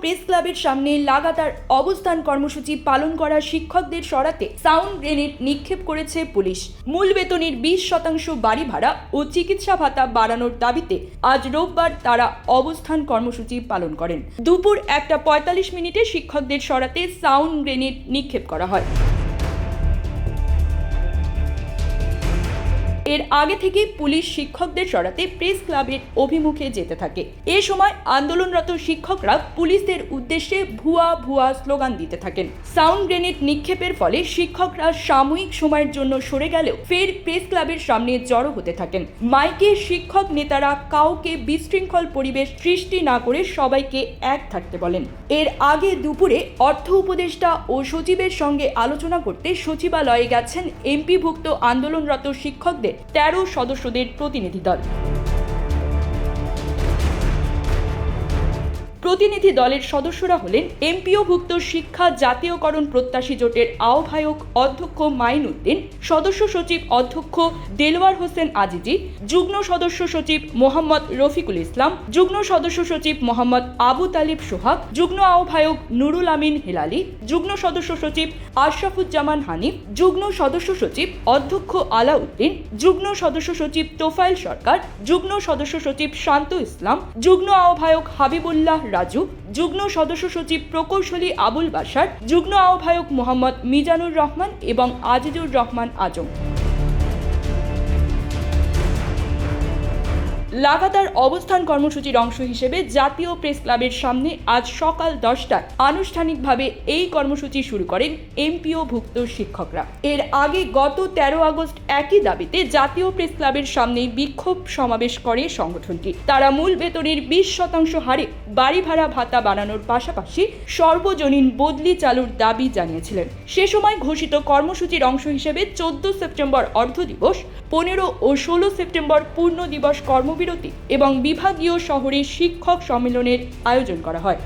Press ক্লাবের সামনে লাগাতার অবস্থান কর্মসূচি পালন করা শিক্ষকদের সরাতে সাউন্ড গ্রেনেড নিক্ষেপ করেছে পুলিশ। মূল বেতনের বিশ শতাংশ বাড়ি ভাড়া ও চিকিৎসা ভাতা বাড়ানোর দাবিতে আজ রোববার তারা অবস্থান কর্মসূচি পালন করেন। দুপুর একটা পঁয়তাল্লিশ মিনিটে শিক্ষকদের সরাতে সাউন্ড গ্রেনেড নিক্ষেপ করা হয়। এর আগে থেকেই পুলিশ শিক্ষকদের সরাতে প্রেস ক্লাবের অভিমুখে যেতে থাকে। এ সময় আন্দোলনরত শিক্ষকরা পুলিশদের উদ্দেশ্যে ভুয়া ভুয়া স্লোগান দিতে থাকেন। সাউন্ড গ্রেনেড নিক্ষেপের ফলে শিক্ষকরা সাময়িক সময়ের জন্য সরে গেলেও ফের প্রেস ক্লাবের সামনে জড়ো হতে থাকেন। মাইকে শিক্ষক নেতারা কাউকে বিশৃঙ্খল পরিবেশ সৃষ্টি না করে সবাইকে এক থাকতে বলেন। এর আগে দুপুরে অর্থ উপদেষ্টা ও সচিবের সঙ্গে আলোচনা করতে সচিবালয়ে গেছেন এমপিভুক্ত আন্দোলনরত শিক্ষকদের। তেরো সদস্যদের প্রতিনিধি দল। প্রতিনিধি দলের সদস্যরা হলেন এমপিওভুক্ত শিক্ষা জাতীয়করণ প্রত্যাশী জোটের আহ্বায়ক অধ্যক্ষ মাইন উদ্দিন সদস্য সচিব অধ্যক্ষ দেলওয়ার হোসেন আজিজি, যুগ্ম সদস্য সচিব মোহাম্মদ রফিকুল ইসলাম, যুগ্ম সদস্য সচিব মোহাম্মদ আবু তালিব সোহাগ, যুগ্ম আহ্বায়ক নুরুল আমিন হেলালি, যুগ্ম সদস্য সচিব আশরাফুজ্জামান হানিফ, যুগ্ম সদস্য সচিব অধ্যক্ষ আলাউদ্দিন, যুগ্ম সদস্য সচিব তোফাইল সরকার, যুগ্ম সদস্য সচিব শান্ত ইসলাম, যুগ্ম আহ্বায়ক হাবিবুল্লাহ রাজু, যুগ্ম সদস্য সচিব প্রকৌশলী আবুল বাসার যুগ্ম আহ্বায়ক মোহাম্মদ মিজানুর রহমান এবং আজিজুর রহমান আজম। লাগাতার অবস্থান কর্মসূচির অংশ হিসেবে জাতীয় প্রেস ক্লাবের সামনে আজ সকাল দশটায় আনুষ্ঠানিকভাবে এই কর্মসূচি শুরু করেন এমপিও ভুক্ত শিক্ষকরা। এর আগে গত তেরো আগস্ট একই দাবিতে জাতীয় প্রেস ক্লাবের সামনে বিক্ষোভ সমাবেশ করে সংগঠনটি। তারা মূল বেতনের বিশ শতাংশ হারে বাড়ি ভাড়া ভাতা বাড়ানোর পাশাপাশি সর্বজনীন বদলি চালুর দাবি জানিয়েছিলেন। সে সময় ঘোষিত কর্মসূচির অংশ হিসেবে চোদ্দ সেপ্টেম্বর অর্ধ দিবস, পনেরো ও ষোলো সেপ্টেম্বর পূর্ণ দিবস কর্মবিরতি এবং বিভাগীয় শহরে শিক্ষক সম্মেলনের আয়োজন করা হয়।